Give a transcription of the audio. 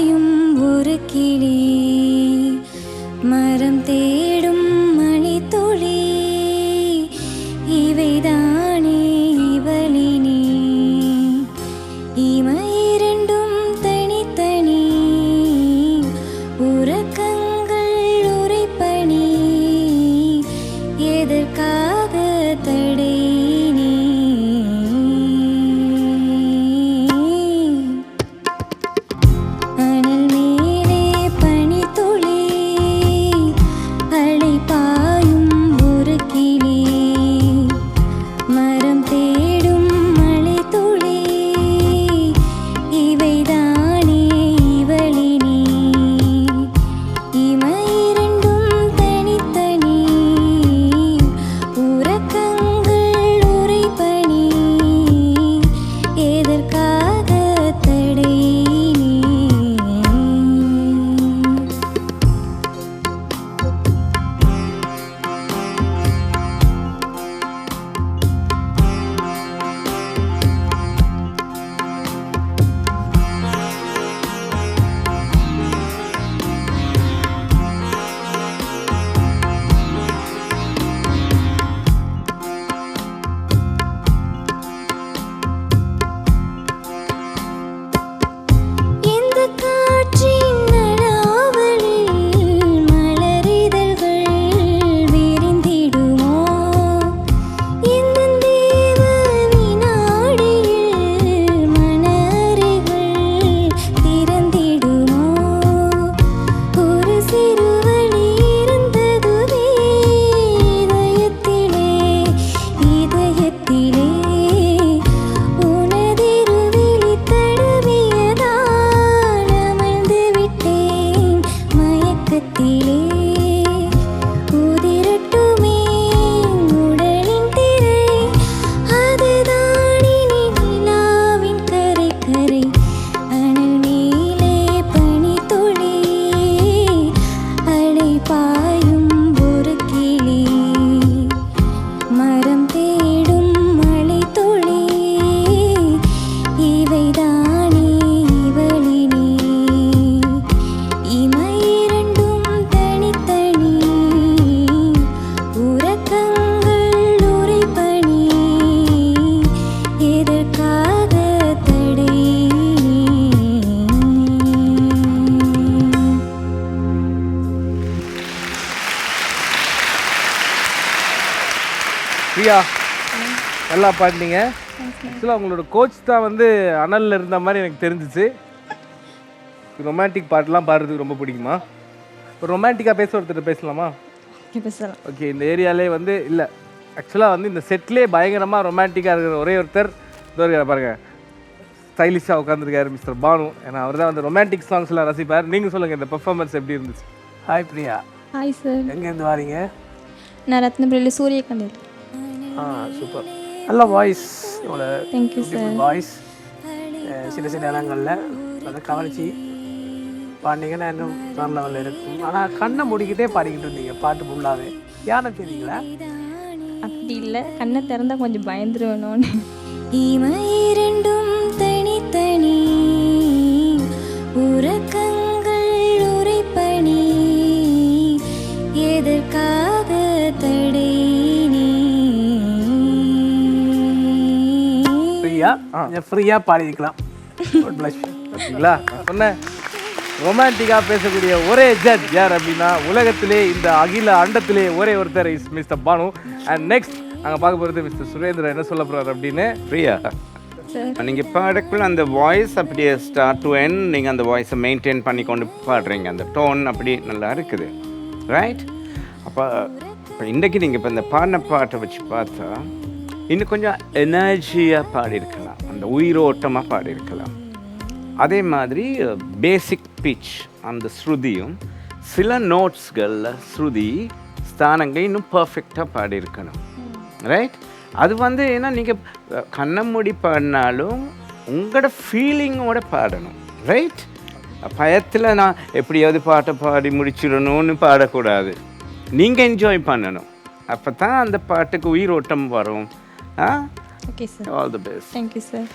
பாயும் ஒரு கிளி. மரம் தேடும் மணித்துளி இவைதானே இவளினி. இமையிரண்டும் தனித்தனி. உறக்கங்கள் உரைப்பணி எதற்காக பிரியா நல்லா பாடினீங்க. ஆக்சுவலாக உங்களோட கோச் தான் வந்து அனலில் இருந்த மாதிரி எனக்கு தெரிஞ்சிச்சு. ரொமான்டிக் பாட்டெலாம் பாடுறதுக்கு ரொம்ப பிடிக்குமா? ஒரு ரொமான்டிக்காக பேச ஒருத்தர் பேசலாமா? பேசலாம். ஓகே இந்த ஏரியாலே வந்து இல்லை ஆக்சுவலாக வந்து இந்த செட்லேயே பயங்கரமாக ரொமான்டிக்காக இருக்கிற ஒரே ஒருத்தர் இதோ இருக்காரு பாருங்க. ஸ்டைலிஷாக உட்காந்துருக்காரு மிஸ்டர் பானு. ஏன்னா அவர் தான் வந்து ரொமான்டிக் சாங்ஸ்லாம் ரசிப்பார். நீங்கள் சொல்லுங்கள் இந்த பெர்ஃபார்மன்ஸ் எப்படி இருந்துச்சு? ஹாய் பிரியா. ஹாய் சார் எங்கேருந்து வாரீங்க? நான் ரத்னபுரியில் சூரியகண்டில் ஆ சூப்பர். நல்ல வாய்ஸ் இவ்வளோ தேங்க்யூ சார் வாய்ஸ் சில சில இடங்களில் அதை கவனிச்சு பாடினீங்கன்னா இன்னும் லெவலில் இருக்கும். ஆனால் கண்ணை மூடிக்கிட்டே பாடிக்கிட்டு இருந்தீங்க பாட்டு ஃபுல்லாகவே யானை தெரியுங்களா அப்படி இல்லை. கண்ணை திறந்தா கொஞ்சம் பயந்துருவேணும்னு ஃப்ரீயாக கொஞ்சம் ஃப்ரீயாக பாடிக்கலாம் நான் சொன்னேன் ரொமான்டிக்காக பேசக்கூடிய ஒரே ஜட்ஜ் யார் அப்படின்னா உலகத்திலே இந்த அகில அண்டத்திலே ஒரே ஒருத்தர் is mister Bhanu. And next நாங்கள் பார்க்க போகிறது மிஸ்டர் சுரேந்திரன். என்ன சொல்ல போகிறார் அப்படின்னு? பிரியா சார் நீங்கள் பாடக்குள்ள அந்த வாய்ஸ் அப்படியே ஸ்டார்ட் டு எண்ட் நீங்கள் அந்த வாய்ஸை மெயின்டைன் பண்ணி கொண்டு பாடுறீங்க. அந்த டோன் அப்படி நல்லா இருக்குது. ரைட் அப்போ இப்போ இன்றைக்கி நீங்கள் இப்போ இந்த பாடின பாட்டை வச்சு பார்த்தா இன்னும் கொஞ்சம் எனர்ஜியாக பாடியிருக்கலாம் அந்த உயிரோட்டமாக பாடியிருக்கலாம். அதே மாதிரி பேசிக் பிச் அந்த ஸ்ருதியும் சில நோட்ஸ்களில் ஸ்ருதி ஸ்தானங்கள் இன்னும் பர்ஃபெக்டாக பாடியிருக்கணும். ரைட் அது வந்து ஏன்னா நீங்கள் கண்ணை மூடி பாடினாலும் உங்களோட ஃபீலிங்கோட பாடணும். ரைட் பயத்தில் நான் எப்படியாவது பாட்டை பாடி முடிச்சிடணும்னு பாடக்கூடாது. நீங்கள் என்ஜாய் பண்ணணும். அப்போ தான் அந்த பாட்டுக்கு உயிரோட்டம் வரும். ஆ okay sir all the best thank you sir